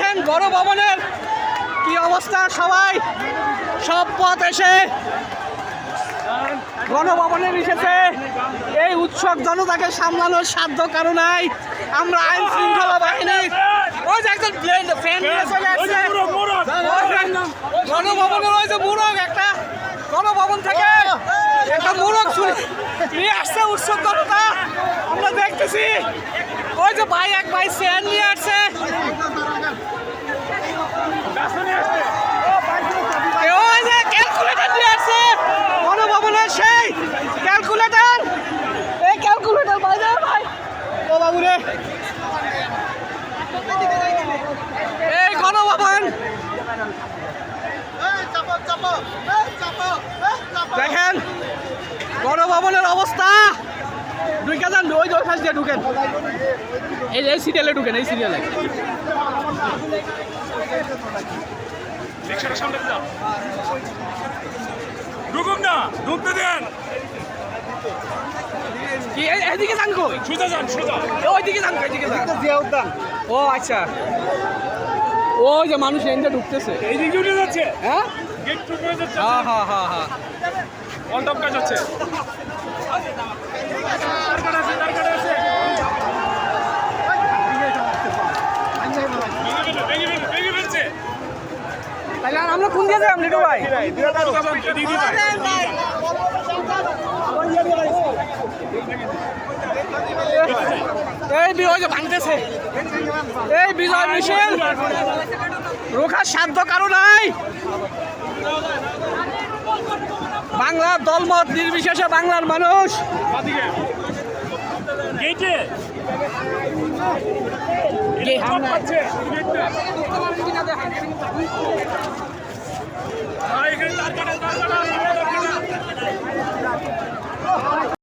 দেখেন, বড় ভবনের কি অবস্থা সবাই? সব পথ এসে গণভবনে এসেছে। এই উৎসব জনতাকে সামলানোর সাধ্য কারও নাই। আমরা আইন শৃঙ্খলা বাহিনী ওই যে একজন গণভবনের ওই যে মুরগ, একটা গণভবন থেকে একটা মুরগ নিয়ে আসছে উৎসব জনতা। আমরা দেখতেছি ওই যে ভাই, এক ভাই ফ্যান নিয়ে আসছে। ওই যে ক্যালকুলেটর সেই ক্যালকুলেটর এই ক্যালকুলেটর ভাই রে, ভাই। ও বাবু রে। এই গণভবন। দেখেন, গণভবনের অবস্থা। ঢুকে যান ওই ওই পাশ দিয়ে ঢুকেন। এই এই সিরিয়ালে ঢুকেন এই সিরিয়ালে। ঢুকুন না ঢুকতে দেন। এদিকে যান কই? সোজা যান সোজা। ওইদিকে যান যান। ও আচ্ছা। ওই যে মানুষ এনজে ঢুকতেছে। এই দিকে উঠে যাচ্ছে। হ্যাঁ? গেট টু করে যাচ্ছে। হ্যাঁ হ্যাঁ হ্যাঁ হ্যাঁ। অন টপ কাজ হচ্ছে। তাহলে আর আমরা কোন দিয়ে যাই লিটু ভাই। এই বি- ওই যে ভাঙতেছে। এই বিজয় মিছিল। রোখার সাধ্য কারও নাই। বাংলার দলমত নির্বিশেষে বাংলার মানুষ। গেটে। はい、行くんだ、行くんだ、行くんだ。